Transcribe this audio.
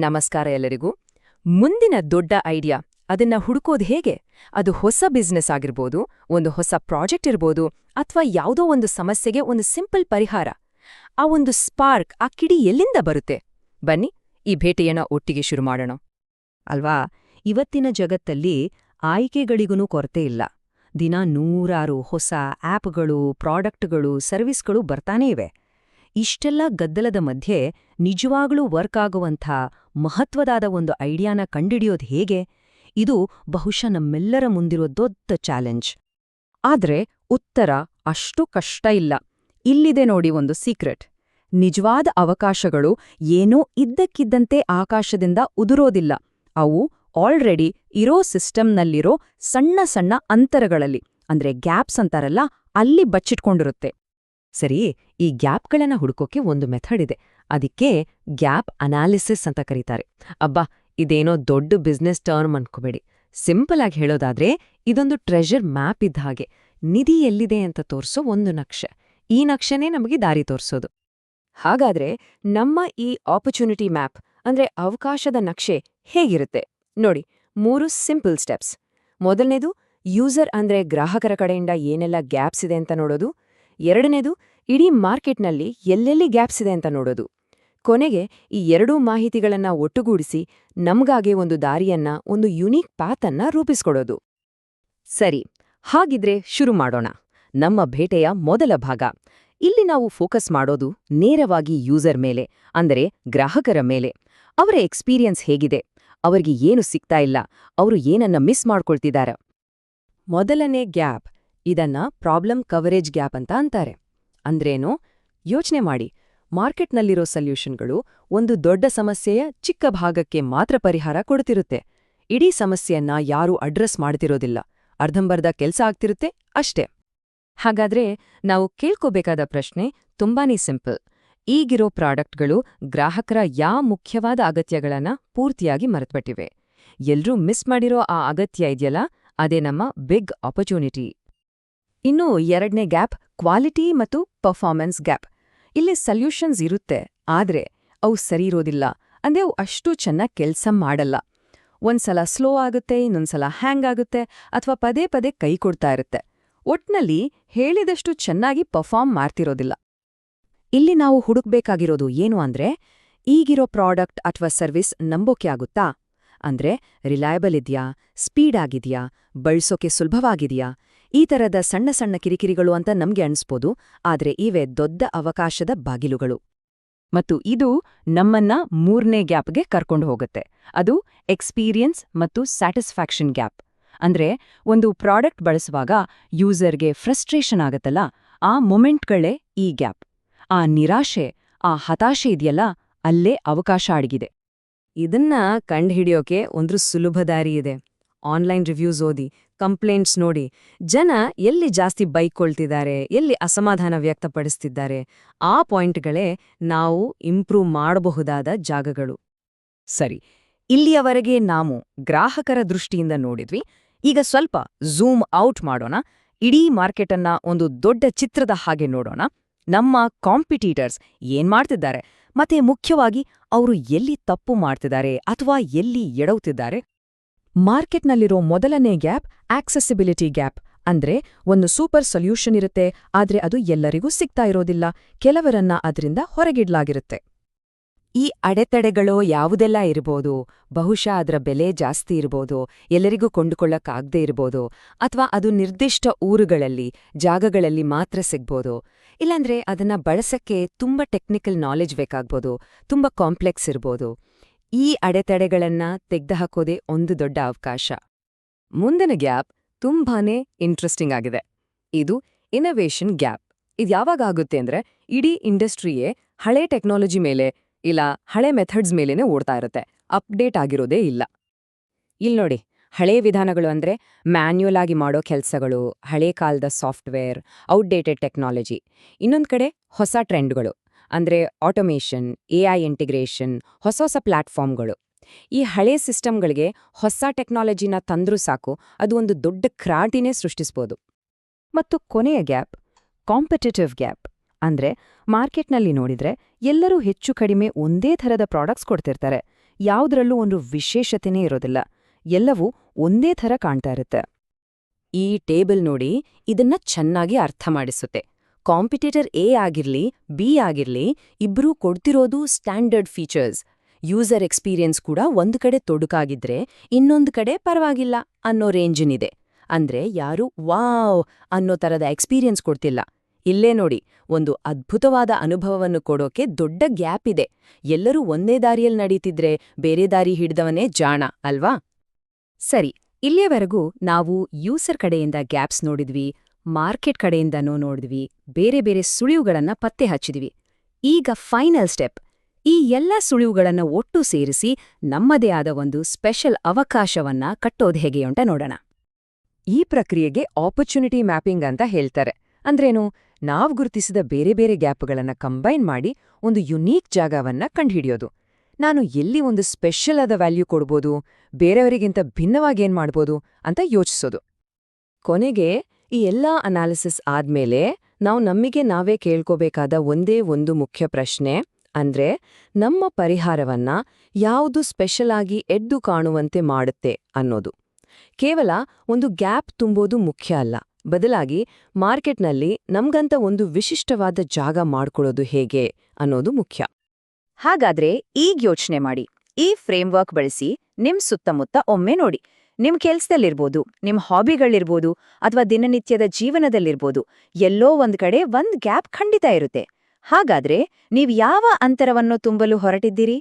ನಮಸ್ಕಾರ ಎಲ್ಲರಿಗೂ. ಮುಂದಿನ ದೊಡ್ಡ ಐಡಿಯಾ, ಅದನ್ನ ಹುಡುಕೋದು ಹೇಗೆ? ಅದು ಹೊಸ ಬಿಸ್ನೆಸ್ ಆಗಿರ್ಬೋದು, ಒಂದು ಹೊಸ ಪ್ರಾಜೆಕ್ಟ್ ಇರ್ಬೋದು, ಅಥವಾ ಯಾವುದೋ ಒಂದು ಸಮಸ್ಯೆಗೆ ಒಂದು ಸಿಂಪಲ್ ಪರಿಹಾರ. ಆ ಒಂದು ಸ್ಪಾರ್ಕ್ ಆ ಕಿಡಿ ಎಲ್ಲಿಂದ ಬರುತ್ತೆ? ಬನ್ನಿ, ಈ ಭೇಟಿಯನ್ನ ಒಟ್ಟಿಗೆ ಶುರು ಮಾಡೋಣ. ಅಲ್ವಾ? ಇವತ್ತಿನ ಜಗತ್ತಲ್ಲಿ ಆಯ್ಕೆಗಳಿಗೂ ಕೊರತೆ ಇಲ್ಲ. ದಿನ ನೂರಾರು ಹೊಸ ಆ್ಯಪ್ಗಳು ಪ್ರಾಡಕ್ಟ್ಗಳು, ಸರ್ವಿಸ್ಗಳು ಬರ್ತಾನೇ ಇವೆ. ಇಷ್ಟೆಲ್ಲ ಗದ್ದಲದ ಮಧ್ಯೆ ನಿಜವಾಗ್ಲೂ ವರ್ಕ್ ಆಗುವಂಥ ಮಹತ್ವದಾದ ಒಂದು ಐಡಿಯಾನ ಕಂಡಿಡಿಯೋದು ಹೇಗೆ? ಇದು ಬಹುಶಃ ನಮ್ಮೆಲ್ಲರ ಮುಂದಿರೋ ದೊಡ್ಡ ಚಾಲೆಂಜ್. ಆದ್ರೆ ಉತ್ತರ ಅಷ್ಟು ಕಷ್ಟ ಇಲ್ಲ. ಇಲ್ಲಿದೆ ನೋಡಿ ಒಂದು ಸೀಕ್ರೆಟ್. ನಿಜವಾದ ಅವಕಾಶಗಳು ಏನೋ ಇದ್ದಕ್ಕಿದ್ದಂತೆ ಆಕಾಶದಿಂದ ಉದುರೋದಿಲ್ಲ. ಅವು ಆಲ್ರೆಡಿ ಇರೋ ಸಿಸ್ಟಮ್ನಲ್ಲಿರೋ ಸಣ್ಣ ಸಣ್ಣ ಅಂತರಗಳಲ್ಲಿ, ಅಂದ್ರೆ ಗ್ಯಾಪ್ಸ್ ಅಂತಾರಲ್ಲ, ಅಲ್ಲಿ ಬಚ್ಚಿಟ್ಕೊಂಡಿರುತ್ತೆ. ಸರಿ, ಈ ಗ್ಯಾಪ್ಗಳನ್ನ ಹುಡುಕೋಕೆ ಒಂದು ಮೆಥಡ್ ಇದೆ. ಅದಕ್ಕೆ ಗ್ಯಾಪ್ ಅನಾಲಿಸಿಸ್ ಅಂತ ಕರೀತಾರೆ. ಅಬ್ಬಾ, ಇದೇನೋ ದೊಡ್ಡ ಬಿಸ್ನೆಸ್ ಟರ್ಮ್ ಅನ್ಕೋಬೇಡಿ. ಸಿಂಪಲ್ ಆಗಿ ಹೇಳೋದಾದ್ರೆ, ಇದೊಂದು ಟ್ರೆಷರ್ ಮ್ಯಾಪ್ ಇದ್ದ ಹಾಗೆ. ನಿಧಿ ಎಲ್ಲಿದೆ ಅಂತ ತೋರಿಸೋ ಒಂದು ನಕ್ಷೆ. ಈ ನಕ್ಷೆನೇ ನಮಗೆ ದಾರಿ ತೋರಿಸೋದು. ಹಾಗಾದ್ರೆ ನಮ್ಮ ಈ ಆಪರ್ಚುನಿಟಿ ಮ್ಯಾಪ್ ಅಂದ್ರೆ ಅವಕಾಶದ ನಕ್ಷೆ ಹೇಗಿರುತ್ತೆ? ನೋಡಿ, ಮೂರು ಸಿಂಪಲ್ ಸ್ಟೆಪ್ಸ್ ಮೊದಲನೇದು ಯೂಸರ್ ಅಂದ್ರೆ ಗ್ರಾಹಕರ ಕಡೆಯಿಂದ ಏನೆಲ್ಲ ಗ್ಯಾಪ್ಸ್ ಇದೆ ಅಂತ ನೋಡೋದು. ಎರಡನೇದು, ಇಡೀ ಮಾರ್ಕೆಟ್ನಲ್ಲಿ ಎಲ್ಲೆಲ್ಲಿ ಗ್ಯಾಪ್ಸ್ ಇದೆ ಅಂತ ನೋಡೋದು. ಕೊನೆಗೆ ಈ ಎರಡೂ ಮಾಹಿತಿಗಳನ್ನ ಒಟ್ಟುಗೂಡಿಸಿ ನಮ್ಗಾಗೆ ಒಂದು ದಾರಿಯನ್ನ, ಒಂದು ಯುನೀಕ್ ಪಾತನ್ನ ರೂಪಿಸ್ಕೊಡೋದು. ಸರಿ, ಹಾಗಿದ್ರೆ ಶುರು ಮಾಡೋಣ. ನಮ್ಮ ಭೇಟೆಯ ಮೊದಲ ಭಾಗ. ಇಲ್ಲಿ ನಾವು ಫೋಕಸ್ ಮಾಡೋದು ನೇರವಾಗಿ ಯೂಸರ್ ಮೇಲೆ, ಅಂದರೆ ಗ್ರಾಹಕರ ಮೇಲೆ. ಅವರ ಎಕ್ಸ್ಪೀರಿಯನ್ಸ್ ಹೇಗಿದೆ? ಅವರಿಗೆ ಏನು ಸಿಗ್ತಾ ಇಲ್ಲ? ಅವರು ಏನನ್ನ ಮಿಸ್ ಮಾಡ್ಕೊಳ್ತಿದ್ದಾರೆ ಮೊದಲನೇ ಗ್ಯಾಪ್. ಇದನ್ನ ಪ್ರಾಬ್ಲಮ್ ಕವರೇಜ್ ಗ್ಯಾಪ್ ಅಂತ ಅಂತಾರೆ. ಅಂದ್ರೇನು? ಯೋಚನೆ ಮಾಡಿ. ಮಾರ್ಕೆಟ್ನಲ್ಲಿರೋ ಸಲ್ಯೂಷನ್ಗಳು ಒಂದು ದೊಡ್ಡ ಸಮಸ್ಯೆಯ ಚಿಕ್ಕ ಭಾಗಕ್ಕೆ ಮಾತ್ರ ಪರಿಹಾರ ಕೊಡ್ತಿರುತ್ತೆ. ಇಡೀ ಸಮಸ್ಯೆಯನ್ನ ಯಾರೂ ಅಡ್ರೆಸ್ ಮಾಡ್ತಿರೋದಿಲ್ಲ. ಅರ್ಧಂಬರ್ಧ ಕೆಲ್ಸ ಆಗ್ತಿರುತ್ತೆ ಅಷ್ಟೇ. ಹಾಗಾದ್ರೆ ನಾವು ಕೇಳ್ಕೋಬೇಕಾದ ಪ್ರಶ್ನೆ ತುಂಬಾನೇ ಸಿಂಪಲ್. ಈಗಿರೋ ಪ್ರಾಡಕ್ಟ್ಗಳು ಗ್ರಾಹಕರ ಯಾ ಮುಖ್ಯವಾದ ಅಗತ್ಯಗಳನ್ನ ಪೂರ್ತಿಯಾಗಿ ಮರೆತ್ಬಿಟ್ಟಿವೆ. ಎಲ್ರೂ ಮಿಸ್ ಮಾಡಿರೋ ಆ ಅಗತ್ಯ ಇದೆಯಲ್ಲ? ಅದೇ ನಮ್ಮ ಬಿಗ್ ಆಪರ್ಚುನಿಟಿ ಇನ್ನು ಎರಡನೇ ಗ್ಯಾಪ್ ಕ್ವಾಲಿಟಿ ಮತ್ತು ಪರ್ಫಾರ್ಮೆನ್ಸ್ ಗ್ಯಾಪ್. ಇಲ್ಲಿ ಸಲ್ಯೂಷನ್ಸ್ ಇರುತ್ತೆ, ಆದ್ರೆ ಅವು ಸರಿ ಇರೋದಿಲ್ಲ, ಅಂದ್ರೆ ಅವು ಅಷ್ಟು ಚೆನ್ನಾಗಿ ಕೆಲಸ ಮಾಡಲ್ಲ. ಒಂದ್ಸಲ ಸ್ಲೋ ಆಗುತ್ತೆ, ಇನ್ನೊಂದ್ಸಲ ಹ್ಯಾಂಗ್ ಆಗುತ್ತೆ, ಅಥವಾ ಪದೇ ಪದೇ ಕೈ ಕೊಡ್ತಾ ಇರುತ್ತೆ. ಒಟ್ನಲ್ಲಿ ಹೇಳಿದಷ್ಟು ಚೆನ್ನಾಗಿ ಪರ್ಫಾರ್ಮ್ ಮಾಡ್ತಿರೋದಿಲ್ಲ. ಇಲ್ಲಿ ನಾವು ಹುಡುಕ್ಬೇಕಾಗಿರೋದು ಏನು ಅಂದ್ರೆ, ಈಗಿರೋ ಪ್ರಾಡಕ್ಟ್ ಅಥವಾ ಸರ್ವಿಸ್ ನಂಬೋಕೆ ಆಗುತ್ತಾ? ಅಂದ್ರೆ ರಿಲಯಬಲ್ ಇದ್ಯಾ? ಸ್ಪೀಡ್ ಆಗಿದ್ಯಾ? ಬಳಸೋಕೆ ಸುಲಭವಾಗಿದೆಯಾ? ಈ ತರದ ಸಣ್ಣ ಸಣ್ಣ ಕಿರಿಕಿರಿಗಳು ಅಂತ ನಮ್ಗೆ ಅನ್ಸ್ಬೋದು, ಆದ್ರೆ ಇವೆ ದೊಡ್ಡ ಅವಕಾಶದ ಬಾಗಿಲುಗಳು. ಮತ್ತು ಇದು ನಮ್ಮನ್ನ ಮೂರನೇ ಗ್ಯಾಪ್ಗೆ ಕರ್ಕೊಂಡು ಹೋಗುತ್ತೆ. ಅದು ಎಕ್ಸ್ಪೀರಿಯನ್ಸ್ ಮತ್ತು ಸ್ಯಾಟಿಸ್ಫ್ಯಾಕ್ಷನ್ ಗ್ಯಾಪ್. ಅಂದ್ರೆ ಒಂದು ಪ್ರಾಡಕ್ಟ್ ಬಳಸುವಾಗ ಯೂಸರ್ಗೆ ಫ್ರಸ್ಟ್ರೇಷನ್ ಆಗತ್ತಲ್ಲ, ಆ ಮೊಮೆಂಟ್ಗಳೇ ಈ ಗ್ಯಾಪ್. ಆ ನಿರಾಶೆ, ಆ ಹತಾಶೆ ಇದೆಯಲ್ಲ, ಅಲ್ಲೇ ಅವಕಾಶ ಅಡಗಿದೆ. ಇದನ್ನ ಕಂಡುಹಿಡಿಯೋಕೆ ಒಂದು ಸುಲಭ ದಾರಿ ಇದೆ. ಆನ್ಲೈನ್ ರಿವ್ಯೂಸ್ ಓದಿ ಕಂಪ್ಲೇಂಟ್ಸ್ ನೋಡಿ, ಜನ ಎಲ್ಲಿ ಜಾಸ್ತಿ ಬೈಕೊಳ್ತಿದ್ದಾರೆ ಎಲ್ಲಿ ಅಸಮಾಧಾನ ವ್ಯಕ್ತಪಡಿಸ್ತಿದ್ದಾರೆ, ಆ ಪಾಯಿಂಟ್ಗಳೇ ನಾವು ಇಂಪ್ರೂವ್ ಮಾಡಬಹುದಾದ ಜಾಗಗಳು. ಸರಿ, ಇಲ್ಲಿಯವರೆಗೆ ನಾವು ಗ್ರಾಹಕರ ದೃಷ್ಟಿಯಿಂದ ನೋಡಿದ್ವಿ. ಈಗ ಸ್ವಲ್ಪ ಝೂಮ್ ಔಟ್ ಮಾಡೋಣ. ಇಡೀ ಮಾರ್ಕೆಟನ್ನ ಒಂದು ದೊಡ್ಡ ಚಿತ್ರದ ಹಾಗೆ ನೋಡೋಣ. ನಮ್ಮ ಕಾಂಪಿಟೀಟರ್ಸ್ ಏನ್ ಮಾಡ್ತಿದ್ದಾರೆ? ಮತ್ತೆ ಮುಖ್ಯವಾಗಿ ಅವರು ಎಲ್ಲಿ ತಪ್ಪು ಮಾಡ್ತಿದ್ದಾರೆ ಅಥವಾ ಎಲ್ಲಿ ಎಡವುತ್ತಿದ್ದಾರೆ ಮಾರ್ಕೆಟ್ನಲ್ಲಿರೋ ಮೊದಲನೇ ಗ್ಯಾಪ್ ಆಕ್ಸೆಸಿಬಿಲಿಟಿ ಗ್ಯಾಪ್. ಅಂದ್ರೆ ಒಂದು ಸೂಪರ್ ಸೊಲ್ಯೂಷನ್ ಇರುತ್ತೆ, ಆದ್ರೆ ಅದು ಎಲ್ಲರಿಗೂ ಸಿಗ್ತಾ ಇರೋದಿಲ್ಲ. ಕೆಲವರನ್ನ ಅದರಿಂದ ಹೊರಗಿಡ್ಲಾಗಿರುತ್ತೆ. ಈ ಅಡೆತಡೆಗಳು ಯಾವುದೆಲ್ಲ ಇರಬಹುದು ಬಹುಶಃ ಅದರ ಬೆಲೆ ಜಾಸ್ತಿ ಇರಬಹುದು ಎಲ್ಲರಿಗೂ ಕೊಂಡುಕೊಳ್ಳಕ್ಕಾಗದೇ ಇರಬಹುದು ಅಥವಾ ಅದು ನಿರ್ದಿಷ್ಟ ಊರುಗಳಲ್ಲಿ, ಜಾಗಗಳಲ್ಲಿ ಮಾತ್ರ ಸಿಗ್ಬೋದು. ಇಲ್ಲಾಂದ್ರೆ ಅದನ್ನ ಬಳಸಕ್ಕೆ ತುಂಬಾ ಟೆಕ್ನಿಕಲ್ ನಾಲೆಜ್ ಬೇಕಾಗ್ಬೋದು, ತುಂಬಾ ಕಾಂಪ್ಲೆಕ್ಸ್ ಇರ್ಬೋದು. ಈ ಅಡೆತಡೆಗಳನ್ನ ತೆಗೆದುಹಾಕೋದೇ ಒಂದು ದೊಡ್ಡ ಅವಕಾಶ. ಮುಂದಿನ ಗ್ಯಾಪ್ ತುಂಬಾನೇ ಇಂಟ್ರೆಸ್ಟಿಂಗ್ ಆಗಿದೆ. ಇದು ಇನೋವೇಷನ್ ಗ್ಯಾಪ್. ಇದು ಯಾವಾಗ ಆಗುತ್ತೆ ಅಂದ್ರೆ ಇಡೀ ಇಂಡಸ್ಟ್ರಿಯೇ ಹಳೆ ಟೆಕ್ನಾಲಜಿ ಮೇಲೆ ಇಲ್ಲ ಹಳೆ ಮೆಥಡ್ಸ್ ಮೇಲೇನೆ ಓಡ್ತಾ ಇರುತ್ತೆ. ಅಪ್ಡೇಟ್ ಆಗಿರೋದೇ ಇಲ್ಲ. ಇಲ್ಲಿ ನೋಡಿ, ಹಳೆ ವಿಧಾನಗಳು ಅಂದ್ರೆ ಮ್ಯಾನ್ಯುಯಲ್ ಆಗಿ ಮಾಡೋ ಕೆಲಸಗಳು, ಹಳೆ ಕಾಲದ ಸಾಫ್ಟ್ವೇರ್ ಔಟ್ಡೇಟೆಡ್ ಟೆಕ್ನಾಲಜಿ ಇನ್ನೊಂದ್ ಕಡೆ ಹೊಸ ಟ್ರೆಂಡ್ಗಳು ಅಂದ್ರೆ ಆಟೋಮೇಷನ್ ಎ ಐ ಇಂಟಿಗ್ರೇಷನ್ ಹೊಸ ಹೊಸ ಪ್ಲಾಟ್ಫಾರ್ಮ್ಗಳು ಈ ಹಳೆ ಸಿಸ್ಟಮ್ಗಳಿಗೆ ಹೊಸ ಟೆಕ್ನಾಲಜಿನ ತಂದ್ರೂ ಸಾಕು, ಅದು ಒಂದು ದೊಡ್ಡ ಕ್ರಾಂತಿನೇ ಸೃಷ್ಟಿಸ್ಬೋದು. ಮತ್ತು ಕೊನೆಯ ಗ್ಯಾಪ್ ಕಾಂಪಿಟೇಟಿವ್ ಗ್ಯಾಪ್ ಅಂದ್ರೆ ಮಾರ್ಕೆಟ್ನಲ್ಲಿ ನೋಡಿದ್ರೆ ಎಲ್ಲರೂ ಹೆಚ್ಚು ಕಡಿಮೆ ಒಂದೇ ಥರದ ಪ್ರಾಡಕ್ಟ್ಸ್ ಕೊಡ್ತಿರ್ತಾರೆ. ಯಾವುದರಲ್ಲೂ ಒಂದು ವಿಶೇಷತೆನೇ ಇರೋದಿಲ್ಲ. ಎಲ್ಲವೂ ಒಂದೇ ಥರ ಕಾಣ್ತಾ ಇರುತ್ತೆ. ಈ ಟೇಬಲ್ ನೋಡಿ ಇದನ್ನ ಚೆನ್ನಾಗಿ ಅರ್ಥ ಮಾಡಿಸುತ್ತೆ. ಕಾಂಪಿಟೇಟರ್ ಎ ಆಗಿರ್ಲಿ, ಬಿ ಆಗಿರ್ಲಿ, ಇಬ್ರೂ ಕೊಡ್ತಿರೋದು ಸ್ಟ್ಯಾಂಡರ್ಡ್ ಫೀಚರ್ಸ್. ಯೂಸರ್ ಎಕ್ಸ್ಪೀರಿಯನ್ಸ್ ಕೂಡ ಒಂದು ಕಡೆ ತೊಡುಕಾಗಿದ್ರೆ ಇನ್ನೊಂದು ಕಡೆ ಪರವಾಗಿಲ್ಲ ಅನ್ನೋ ರೇಂಜಿನಿದೆ. ಅಂದ್ರೆ ಯಾರು ವಾವ್ ಅನ್ನೋ ತರದ ಎಕ್ಸ್ಪೀರಿಯನ್ಸ್ ಕೊಡ್ತಿಲ್ಲ. ಇಲ್ಲೇ ನೋಡಿ, ಒಂದು ಅದ್ಭುತವಾದ ಅನುಭವವನ್ನು ಕೊಡೋಕೆ ದೊಡ್ಡ ಗ್ಯಾಪ್ ಇದೆ. ಎಲ್ಲರೂ ಒಂದೇ ದಾರಿಯಲ್ಲಿ ನಡೀತಿದ್ರೆ ಬೇರೆ ದಾರಿ ಹಿಡಿದವನೇ ಜಾಣ, ಅಲ್ವಾ? ಸರಿ, ಇಲ್ಲಿಯವರೆಗೂ ನಾವು ಯೂಸರ್ ಕಡೆಯಿಂದ ಗ್ಯಾಪ್ಸ್ ನೋಡಿದ್ವಿ. ಮಾರ್ಕೆಟ್ ಕಡೆಯಿಂದನೂ ನೋಡಿದ್ವಿ, ಬೇರೆ ಬೇರೆ ಸುಳಿವುಗಳನ್ನ ಪತ್ತೆ ಹಚ್ಚಿದ್ವಿ. ಈಗ ಫೈನಲ್ ಸ್ಟೆಪ್. ಈ ಎಲ್ಲ ಸುಳಿವುಗಳನ್ನು ಒಟ್ಟು ಸೇರಿಸಿ ನಮ್ಮದೇ ಆದ ಒಂದು ಸ್ಪೆಷಲ್ ಅವಕಾಶವನ್ನ ಕಟ್ಟೋದು ಹೇಗೆ ಅಂತ ನೋಡೋಣ. ಈ ಪ್ರಕ್ರಿಯೆಗೆ ಆಪರ್ಚುನಿಟಿ ಮ್ಯಾಪಿಂಗ್ ಅಂತ ಹೇಳ್ತಾರೆ. ಅಂದ್ರೇನು? ನಾವು ಗುರುತಿಸಿದ ಬೇರೆ ಬೇರೆ ಗ್ಯಾಪ್ಗಳನ್ನು ಕಂಬೈನ್ ಮಾಡಿ ಒಂದು ಯುನೀಕ್ ಜಾಗವನ್ನ ಕಂಡುಹಿಡಿಯೋದು. ನಾನು ಎಲ್ಲಿ ಒಂದು ಸ್ಪೆಷಲ್ ಆದ ವ್ಯಾಲ್ಯೂ ಕೊಡ್ಬೋದು, ಬೇರೆಯವರಿಗಿಂತ ಭಿನ್ನವಾಗೇನ್ ಮಾಡ್ಬೋದು ಅಂತ ಯೋಚಿಸೋದು. ಕೊನೆಗೆ ಈ ಎಲ್ಲಾ ಅನಾಲಿಸಿಸ್ ಆದ್ಮೇಲೆ ನಾವು ನಮಗೆ ನಾವೇ ಕೇಳ್ಕೋಬೇಕಾದ ಒಂದೇ ಒಂದು ಮುಖ್ಯ ಪ್ರಶ್ನೆ ಅಂದ್ರೆ ನಮ್ಮ ಪರಿಹಾರವನ್ನ ಯಾವುದು ಸ್ಪೆಷಲ್ ಆಗಿ ಎದ್ದು ಕಾಣುವಂತೆ ಮಾಡುತ್ತೆ ಅನ್ನೋದು. ಕೇವಲ ಒಂದು ಗ್ಯಾಪ್ ತುಂಬೋದು ಮುಖ್ಯ ಅಲ್ಲ. ಬದಲಾಗಿ ಮಾರ್ಕೆಟ್ನಲ್ಲಿ ನಮ್ಗಂತ ಒಂದು ವಿಶಿಷ್ಟವಾದ ಜಾಗ ಮಾಡ್ಕೊಳ್ಳೋದು ಹೇಗೆ ಅನ್ನೋದು ಮುಖ್ಯ. ಹಾಗಾದ್ರೆ ಈಗ ಯೋಚನೆ ಮಾಡಿ. ಈ ಫ್ರೇಮ್ವರ್ಕ್ ಬಳಸಿ ನಿಮ್ ಸುತ್ತಮುತ್ತ ಒಮ್ಮೆ ನೋಡಿ. ನಿಮ್ ಕೆಲ್ಸದಲ್ಲಿರ್ಬೋದು, ನಿಮ್ ಹಾಬಿಗಳಿರ್ಬೋದು ಅಥವಾ ದಿನನಿತ್ಯದ ಜೀವನದಲ್ಲಿರ್ಬೋದು, ಎಲ್ಲೋ ಒಂದ್ ಕಡೆ ಒಂದ್ ಗ್ಯಾಪ್ ಖಂಡಿತ ಇರುತ್ತೆ. ಹಾಗಾದ್ರೆ ನೀವ್ ಯಾವ ಅಂತರವನ್ನು ತುಂಬಲು ಹೊರಟಿದ್ದೀರಿ?